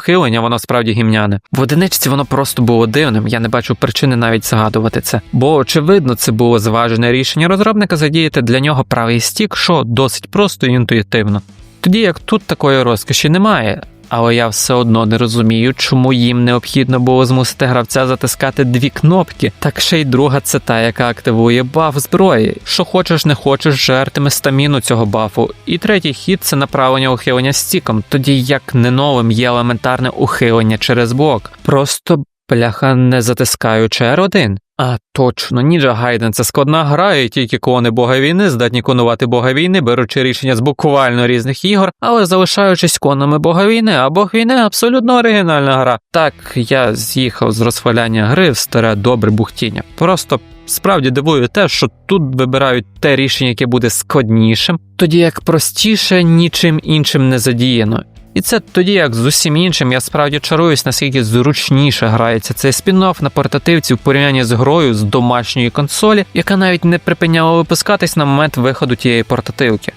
ухилення, воно справді гімняне. В одиничці воно просто було дивним, я не бачу причини навіть згадувати це. Бо, очевидно, це було зважене рішення розробника задіяти для нього правий стік, що досить просто і інтуїтивно. Тоді як тут такої розкоші немає. Але я все одно не розумію, чому їм необхідно було змусити гравця затискати дві кнопки. Так ще й друга це та, яка активує баф зброї. Що хочеш, не хочеш, жертиме стаміну цього бафу. І третій хід це направлення ухилення стіком, тоді як не новим є елементарне ухилення через блок. Просто бляха не затискаючи R1. А точно, Ninja Gaiden – це складна гра, і тільки клони бога війни здатні конувати бога війни, беручи рішення з буквально різних ігор, але залишаючись клонами бога війни, а бог війни абсолютно оригінальна гра. Так, я з'їхав з розхваляння гри в старе добре бухтіння. Просто справді дивує те, що тут вибирають те рішення, яке буде складнішим, тоді як простіше нічим іншим не задіяно. І це тоді, як з усім іншим, я справді чаруюсь, наскільки зручніше грається цей спін-офф на портативці в порівнянні з грою з домашньої консолі, яка навіть не припиняла випускатись на момент виходу тієї портативки.